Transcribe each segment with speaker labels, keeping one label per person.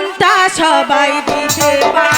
Speaker 1: মনটা সবাই দিতে পার।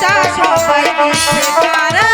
Speaker 1: সবাই কারা